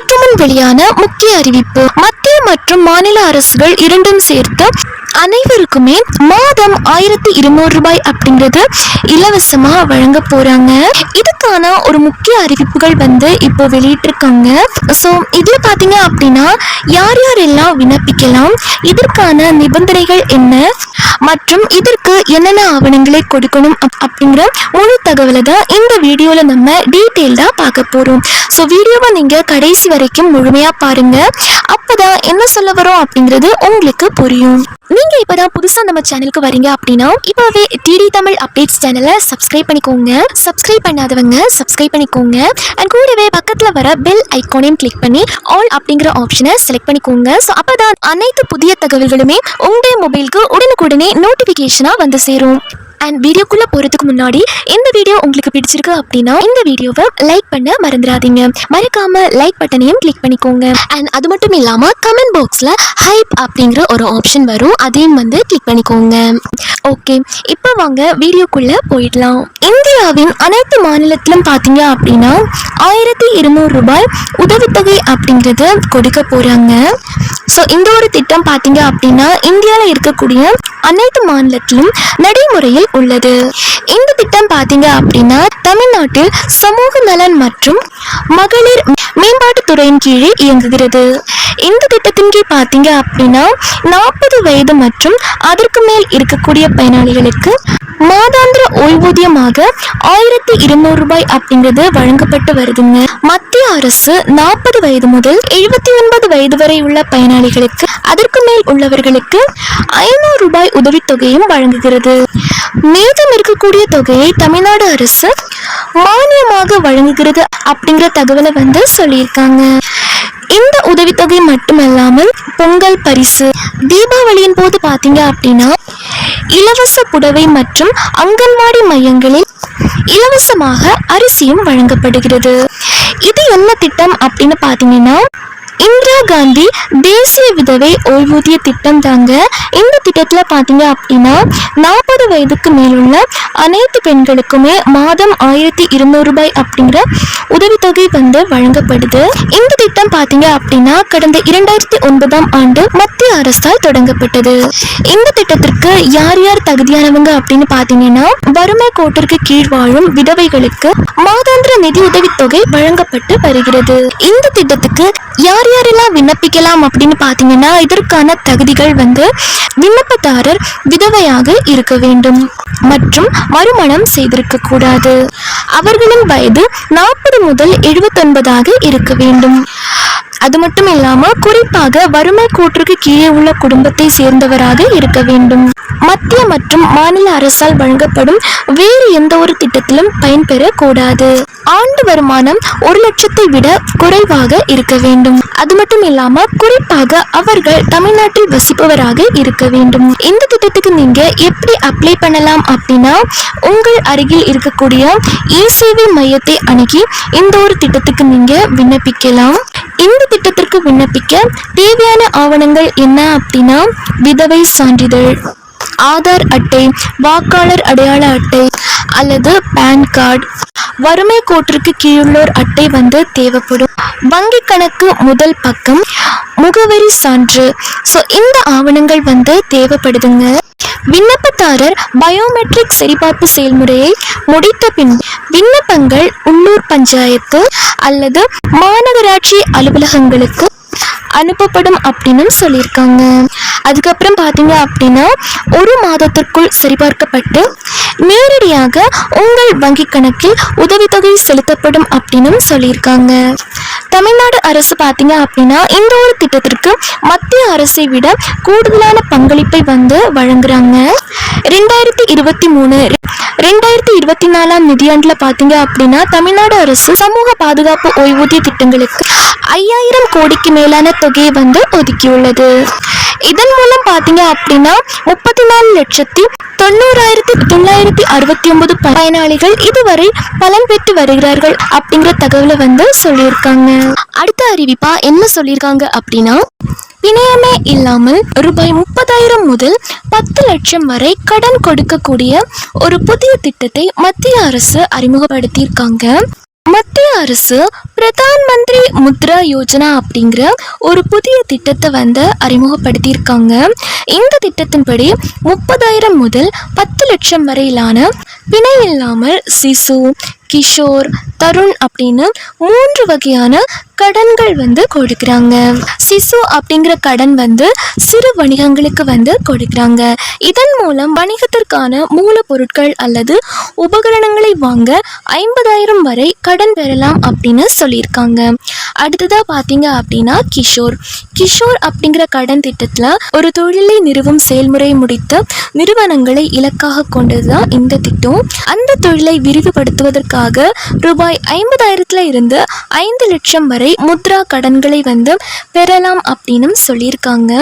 சற்று முன் வெளியான முக்கிய அறிவிப்பு மத்திய மற்றும் மாநில அரசுகள் இரண்டும் சேர்த்து அனைவருக்குமே மாதம் ஆயிரத்தி இருநூறு ரூபாய் அப்படிங்கிறது இலவசமா வழங்க போறாங்க. இதுக்கான ஒரு முக்கிய அறிவிப்புகள் வந்து இப்போ வெளியிட்டிருக்காங்க. ஸோ இதுல பாத்தீங்க அப்படின்னா யார் யாரெல்லாம் விண்ணப்பிக்கலாம் இதற்கான நிபந்தனைகள் என்ன மற்றும் இதற்கு என்னென்ன ஆவணங்களை கொடுக்கணும் அப்- அப்படிங்கிற முழு தகவலை தான் இந்த வீடியோவில் நம்ம டீட்டெயில்டாக பார்க்க போகிறோம் ஸோ வீடியோவை நீங்கள் கடைசி வரைக்கும் முழுமையாக பாருங்கள் அப்போ தான் என்ன சொல்ல வரோம் அப்படிங்கிறது உங்களுக்கு புரியும். நீங்க இப்பதான் புதுசா நம்ம சேனலுக்கு வரீங்க அப்படின்னா இப்பவே டிடி தமிழ் அப்டேட்ஸ் சேனலை சப்ஸ்கிரைப் பண்ணிக்கோங்க. சப்ஸ்கிரைப் பண்ணாதவங்க சப்ஸ்கிரைப் பண்ணிக்கோங்க. அண்ட் கூடவே பக்கத்துல வர பெல் ஐகானையும் கிளிக் பண்ணி ஆல் அப்படிங்கிற ஆப்ஷனை செலக்ட் பண்ணிக்கோங்க. ஸோ அப்பதான் அனைத்து புதிய தகவல்களுமே உங்களுடைய மொபைலுக்கு உடனுக்குடனே நோட்டிஃபிகேஷனாக வந்து சேரும். அண்ட் வீடியோக்குள்ளே போகிறதுக்கு முன்னாடி இந்த வீடியோ உங்களுக்கு பிடிச்சிருக்கு அப்படின்னா இந்த வீடியோவை லைக் பண்ண மறந்துடாதீங்க. மறக்காம லைக் பட்டனையும் கிளிக் பண்ணிக்கோங்க. அண்ட் அது மட்டும் இல்லாமல் கமெண்ட் பாக்ஸில் ஹைப் அப்படிங்கிற ஒரு ஆப்ஷன் வரும். அதையும் வந்து கிளிக் பண்ணிக்கோங்க. ஓகே இப்போ வாங்க வீடியோக்குள்ளே போயிடலாம். இந்தியாவின் அனைத்து மாநிலத்திலும் பார்த்தீங்க அப்படின்னா ஆயிரத்தி இருநூறு ரூபாய் உதவித்தொகை அப்படிங்கிறது கொடுக்க போகிறாங்க ஸோ இந்த ஒரு திட்டம் பார்த்தீங்க அப்படின்னா இந்தியாவில் இருக்கக்கூடிய அனைத்து மாநிலத்திலும் நடைமுறையில் உள்ளது. இந்த திட்டம் பார்த்தீங்க அப்படின்னா தமிழ்நாட்டில் சமூக நலன் மற்றும் மகளிர் மேம்பாட்டு துறையின் கீழே இயங்குகிறது. இந்த திட்டத்தின் கீழ் பார்த்தீங்க அப்படின்னா நாற்பது வயது மற்றும் அதற்கு மேல் இருக்கக்கூடிய பயனாளிகளுக்கு மாதாந்திர ஓய்வூதியமாக ஆயிரத்தி இருநூறு ரூபாய் அப்படிங்கிறது வழங்கப்பட்டு வருதுங்க. மத்திய அரசு நாற்பது வயது முதல் எழுபத்தி ஒன்பது வயது வரை உள்ள பயனாளிகளுக்கு அதற்கு மேல் உள்ளவர்களுக்கு ஐநூறு ரூபாய் உதவித்தொகையும் வழங்குகிறது. மீதம் இருக்கக்கூடிய தொகையை தமிழ்நாடு அரசு மானியமாக வழங்குகிறது அப்படிங்கிற தகவலை வந்து சொல்லியிருக்காங்க. இந்த உதவித்தொகை மட்டுமல்லாமல் பொங்கல் பரிசு தீபாவளியின் போது பார்த்தீங்க அப்படின்னா இலவச புடவை மற்றும் அங்கன்வாடி மையங்களில் இலவசமாக அரிசியும் வழங்கப்படுகிறது. இது என்ன திட்டம் அப்படின்னு பார்த்தீங்கன்னா இந்திரா காந்தி தேசிய விதவை ஓய்வூதிய திட்டம் தாங்க இந்த திட்டத்தில் பார்த்தீங்க அப்படின்னா நாற்பது வயதுக்கு மேலுள்ள அனைத்து பெண்களுக்குமே மாதம் ஆயிரத்தி இருநூறு ரூபாய் அப்படிங்கிற உதவித்தொகை வந்து வழங்கப்படுது. இந்த திட்டம் பார்த்தீங்க அப்படின்னா கடந்த இரண்டாயிரத்தி ஒன்பதாம் ஆண்டு மத்திய அரசால் தொடங்கப்பட்டது. இந்த திட்டத்திற்கு யார் யார் தகுதியானவங்க அப்படின்னு பார்த்தீங்கன்னா வறுமை கோட்டிற்கு கீழ் வாழும் விதவைகளுக்கு மாதாந்திர நிதி உதவித்தொகை வழங்கப்பட்டு வருகிறது. இந்த திட்டத்துக்கு யார் யாரெல்லாம் விண்ணப்பிக்கலாம் அப்படின்னு பார்த்தீங்கன்னா இதற்கான தகுதிகள் வந்து விண்ணப்பதாரர் விதவையாக இருக்க வேண்டும். மற்றும் மறுமணம் செய்திருக்க கூடாது. அவர்களின் வயது நாற்பது முதல் எழுபத்தொன்பதாக இருக்க வேண்டும். அது மட்டும் இல்லாமல் குறிப்பாக வறுமை கூற்றுக்கு கீழே உள்ள குடும்பத்தை சேர்ந்தவராக இருக்க வேண்டும். மத்திய மற்றும் மாநில அரசால் வழங்கப்படும் வேறு எந்த ஒரு திட்டத்திலும் பயன்பெறக்கூடாது. ஆண்டு வருமானம் ஒரு லட்சத்தை விட குறைவாக இருக்க வேண்டும். அது மட்டும் இல்லாம குறிப்பாக அவர்கள் தமிழ்நாட்டில் வசிப்பவராக இருக்க வேண்டும். இந்த திட்டத்துக்கு நீங்க எப்படி அப்ளை பண்ணலாம் அப்படின்னா உங்கள் அருகில் இருக்கக்கூடிய இசேவை மையத்தை அணுகி இந்த ஒரு திட்டத்துக்கு நீங்க விண்ணப்பிக்கலாம். இந்த திட்டத்திற்கு விண்ணப்பிக்க தேவையான ஆவணங்கள் என்ன அப்படின்னா விதவை சான்றிதழ். ஆதார் அட்டை வாக்காளர் அடையாள அட்டை அல்லது பேன் கார்டு வறுமை கோட்டிற்கு கீழுள்ளோர் அட்டை வந்து தேவைப்படும். வங்கி கணக்கு முதல் பக்கம் முகவரி சான்று. ஸோ இந்த ஆவணங்கள் வந்து தேவைப்படுதுங்க. விண்ணப்பதாரர் பயோமெட்ரிக் சரிபார்ப்பு செயல்முறையை முடித்த பின் விண்ணப்பங்கள் உள்ளூர் பஞ்சாயத்து அல்லது மாநகராட்சி அலுவலகங்களுக்கு அனுப்பப்படும் அப்படின்னு சொல்லியிருக்காங்க. அதுக்கப்புறம் பார்த்தீங்க அப்படின்னா ஒரு மாதத்திற்குள் சரிபார்க்கப்பட்டு நேரடியாக உங்கள் வங்கி கணக்கில் உதவித்தொகை செலுத்தப்படும் அப்படின்னு சொல்லியிருக்காங்க. தமிழ்நாடு அரசு பார்த்தீங்க அப்படின்னா இந்த ஒரு திட்டத்திற்கு மத்திய அரசை விட கூடுதலான பங்களிப்பை வந்து வழங்குறாங்க. ரெண்டாயிரத்தி இருபத்தி மூணு ரெண்டாயிரத்தி இருபத்தி நாலாம் நிதியாண்டில் பார்த்தீங்க அப்படின்னா தமிழ்நாடு அரசு சமூக பாதுகாப்பு ஓய்வூதிய திட்டங்களுக்கு ஐயாயிரம் கோடிக்கு மேலான தொகையை வந்து ஒதுக்கியுள்ளது. இதன் மூலம் பார்த்தீங்க அப்படின்னா முப்பத்தி நாலு லட்சத்தி தொண்ணூறாயிரத்தி தொள்ளாயிரத்தி அறுபத்தி ஒன்பது பயனாளிகள் இதுவரை பலன் பெற்று வருகிறார்கள் அப்படிங்கிற தகவலை வந்து சொல்லியிருக்காங்க. அடுத்த அறிவிப்பா என்ன சொல்லியிருக்காங்க அப்படின்னா பிணையமே இல்லாமல் ரூபாய் முப்பதாயிரம் முதல் பத்து லட்சம் வரை கடன் கொடுக்கக்கூடிய ஒரு புதிய திட்டத்தை மத்திய அரசு அறிமுகப்படுத்தியிருக்காங்க. மத்திய அரசு பிரதான் மந்திரி முத்ரா யோஜனா அப்படிங்கிற ஒரு புதிய திட்டத்தை வந்து அறிமுகப்படுத்தியிருக்காங்க. இந்த திட்டத்தின்படி முப்பதாயிரம் முதல் பத்து லட்சம் வரையிலான பிணை இல்லாமல் சிசு கிஷோர் தருண் அப்படின்னு மூன்று வகையான கடன்கள் வந்து கொடுக்குறாங்க. சிசு அப்படிங்கிற கடன் வந்து சிறு வணிகங்களுக்கு வந்து கொடுக்குறாங்க. இதன் மூலம் வணிகத்திற்கான மூலப்பொருட்கள் அல்லது உபகரணங்களை வாங்க ஐம்பதாயிரம் வரை கடன் பெறலாம் அப்படின்னு சொல்லியிருக்காங்க. அடுத்ததாக பார்த்தீங்க அப்படின்னா கிஷோர். கிஷோர் அப்படிங்கிற கடன் திட்டத்தில் ஒரு தொழிலை நிறுவும் செயல்முறை முடித்த நிறுவனங்களை இலக்காக கொண்டது தான் இந்த திட்டம். அந்த தொழிலை விரிவுபடுத்துவதற்காக ரூபாய் ஐம்பதாயிரத்துல இருந்து ஐந்து லட்சம் வரை முத்ரா கடன்களை வந்து பெறலாம் அப்படின்னு சொல்லியிருக்காங்க.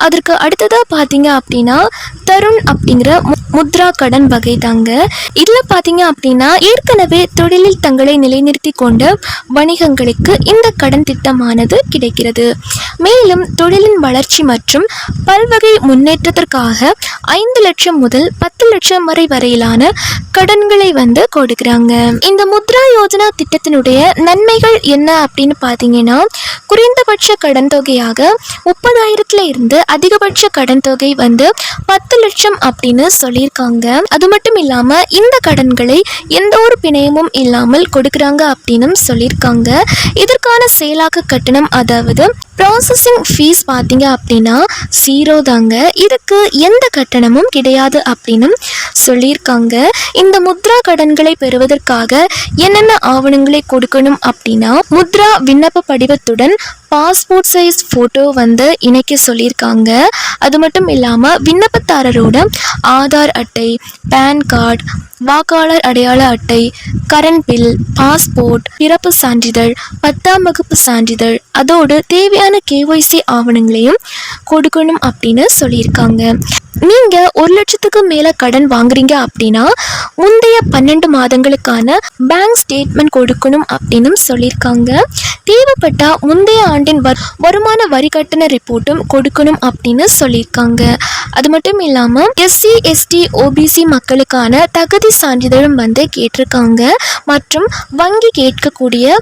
அதற்கு அடுத்ததாக பார்த்தீங்க அப்படின்னா தருண் அப்படிங்கிற மு- முத்ரா கடன் வகை தாங்க. இதில் பார்த்தீங்க அப்படின்னா ஏற்கனவே தொழிலில் தங்களை நிலைநிறுத்தி கொண்ட வணிகங்களுக்கு இந்த கடன் திட்டமானது கிடைக்கிறது. மேலும் தொழிலின் வளர்ச்சி மற்றும் பல்வகை முன்னேற்றத்திற்காக ஐந்து லட்சம் முதல் பத்து லட்சம் வரை வரையிலான கடன்களை வந்து கொடுக்குறாங்க. இந்த முத்ரா யோஜனா திட்டத்தினுடைய நன்மைகள் என்ன அப்படின்னு பார்த்தீங்கன்னா குறைந்தபட்ச கடன் தொகையாக முப்பதாயிரத்துல இருந்து அதிகபட்ச கடன் தொகை வந்து பத்து லட்சம் அப்படின்னு சொல்லியிருக்காங்க. அது மட்டும் இல்லாமல் இந்த கடன்களை எந்த ஒரு பிணையமும் இல்லாமல் கொடுக்குறாங்க அப்படின்னு சொல்லியிருக்காங்க. இதற்கான செயலாக்க கட்டணம் அதாவது ப்ராசஸிங் ஃபீஸ் பார்த்தீங்க அப்படின்னா ஜீரோ தாங்க. இதுக்கு எந்த கட்டணமும் கிடையாது அப்படின்னு சொல்லியிருக்காங்க. இந்த முத்ரா கடன்களை பெறுவதற்காக என்னென்ன ஆவணங்களை கொடுக்கணும் அப்படின்னா முத்ரா விண்ணப்ப படிவத்துடன் பாஸ்போர்ட் சைஸ் ஃபோட்டோ வந்து இணைக்க சொல்லியிருக்காங்க. அது மட்டும் இல்லாமல் விண்ணப்பதாரரோட ஆதார் அட்டை பேன் கார்டு வாக்காளர் அடையாள அட்டை கரண்ட் பில் பாஸ்போர்ட் பிறப்பு சான்றிதழ் பத்தாம் வகுப்பு சான்றிதழ் அதோடு தேவையான கேஒய்சி ஆவணங்களையும் கொடுக்கணும் அப்படின்னு சொல்லியிருக்காங்க. நீங்கள் ஒரு லட்சத்துக்கு மேலே கடன் வாங்குறீங்க அப்படின்னா முந்தைய பன்னெண்டு மாதங்களுக்கான பேங்க் ஸ்டேட்மெண்ட் கொடுக்கணும் அப்படின்னு சொல்லியிருக்காங்க. தேவைப்பட்டால் முந்தைய ஆண்டின் வர் வருமான வரி கட்டண ரிப்போர்ட்டும் கொடுக்கணும் அப்படின்னு சொல்லியிருக்காங்க. அது மட்டும் இல்லாமல் எஸ்சி எஸ்டி ஓபிசி மக்களுக்கான தகுதி சான்றிதழும் வந்து கேட்டிருக்காங்க. மற்றும் வங்கி கேட்கக்கூடிய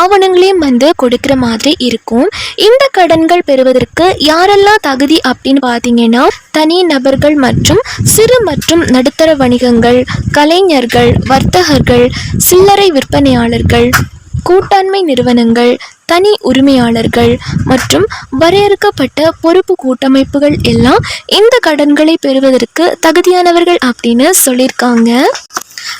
ஆவணங்களையும் வந்து கொடுக்குற மாதிரி இருக்கும். இந்த கடன்கள் பெறுவதற்கு யாரெல்லாம் தகுதி அப்படின்னு பார்த்தீங்கன்னா தனி நபர்கள் மற்றும் சிறு மற்றும் நடுத்தர வணிகங்கள் கலைஞர்கள் வர்த்தகர்கள் சில்லறை விற்பனையாளர்கள் கூட்டாண்மை நிறுவனங்கள் தனி உரிமையாளர்கள் மற்றும் வரையறுக்கப்பட்ட பொறுப்பு கூட்டமைப்புகள் எல்லாம் இந்த கடன்களை பெறுவதற்கு தகுதியானவர்கள் அப்படின்னு சொல்லியிருக்காங்க.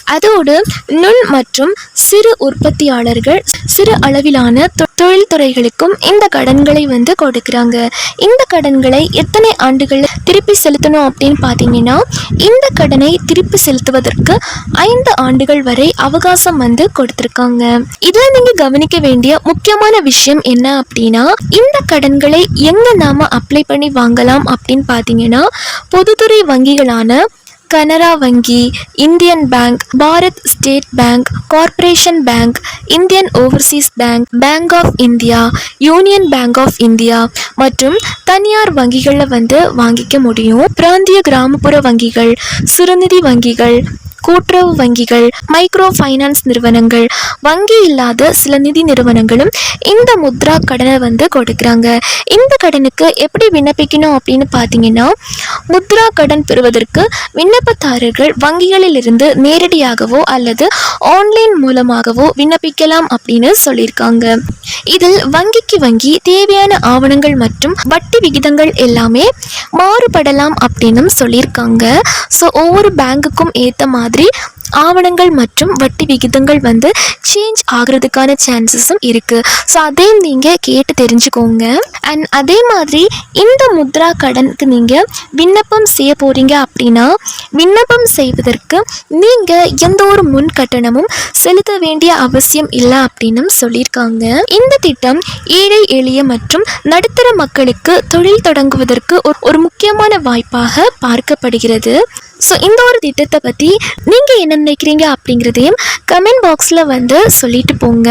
அதோடு நுண் மற்றும் சிறு உற்பத்தியாளர்கள் சிறு அளவிலான தொ- தொழில்துறைகளுக்கும் இந்த கடன்களை வந்து கொடுக்குறாங்க. இந்த கடன்களை எத்தனை ஆண்டுகள் திருப்பி செலுத்தணும் அப்படின்னு பார்த்தீங்கன்னா இந்த கடனை திருப்பி செலுத்துவதற்கு ஐந்து ஆண்டுகள் வரை அவகாசம் வந்து கொடுத்துருக்காங்க. இதில் நீங்கள் கவனிக்க வேண்டிய முக்கியமான விஷயம் என்ன அப்படின்னா இந்த கடன்களை எங்கே நாம் அப்ளை பண்ணி வாங்கலாம் அப்படின்னு பார்த்தீங்கன்னா பொதுத்துறை வங்கிகளான கனரா வங்கி Indian bank Bharat state bank corporation bank Indian overseas bank bank of India union bank of India மற்றும் தனியார் வங்கிகளில் வந்து வாங்கிக்க முடியும். பிராந்திய கிராமப்புற வங்கிகள் சுரநிதி வங்கிகள் கூட்டுறவு வங்கிகள் மைக்ரோ ஃபைனான்ஸ் நிறுவனங்கள் வங்கி இல்லாத சில நிதி நிறுவனங்களும் இந்த முத்ரா கடனை வந்து கொடுக்குறாங்க. இந்த கடனுக்கு எப்படி விண்ணப்பிக்கணும் அப்படின்னு பார்த்தீங்கன்னா முத்ரா கடன் பெறுவதற்கு விண்ணப்பதாரர்கள் வங்கிகளில் இருந்து நேரடியாகவோ அல்லது ஆன்லைன் மூலமாகவோ விண்ணப்பிக்கலாம் அப்படின்னு சொல்லியிருக்காங்க. இதில் வங்கிக்கு வங்கி தேவையான ஆவணங்கள் மற்றும் வட்டி விகிதங்கள் எல்லாமே மாறுபடலாம் அப்படின்னும் சொல்லியிருக்காங்க. ஸோ ஒவ்வொரு பேங்குக்கும் ஏற்ற மாதிரி смотри, ஆவணங்கள் மற்றும் வட்டி விகிதங்கள் வந்து சேஞ்ச் ஆகிறதுக்கான சான்சஸும் இருக்குது ஸோ அதையும் நீங்கள் கேட்டு தெரிஞ்சுக்கோங்க. அண்ட் அதே மாதிரி இந்த முத்ரா கடனுக்கு நீங்கள் விண்ணப்பம் செய்ய போகிறீங்க அப்படின்னா விண்ணப்பம் செய்வதற்கு நீங்கள் எந்த ஒரு முன் கட்டணமும் செலுத்த வேண்டிய அவசியம் இல்லை அப்படின்னும் சொல்லியிருக்காங்க. இந்த திட்டம் ஏழை எளிய மற்றும் நடுத்தர மக்களுக்கு தொழில் தொடங்குவதற்கு ஒரு ஒரு முக்கியமான வாய்ப்பாக பார்க்கப்படுகிறது. ஸோ இந்த ஒரு திட்டத்தை பற்றி நீங்கள் என்ன நினைக்கிறீங்க அப்படிங்கிறதையும் கமெண்ட் பாக்ஸில் வந்து சொல்லிட்டு போங்க.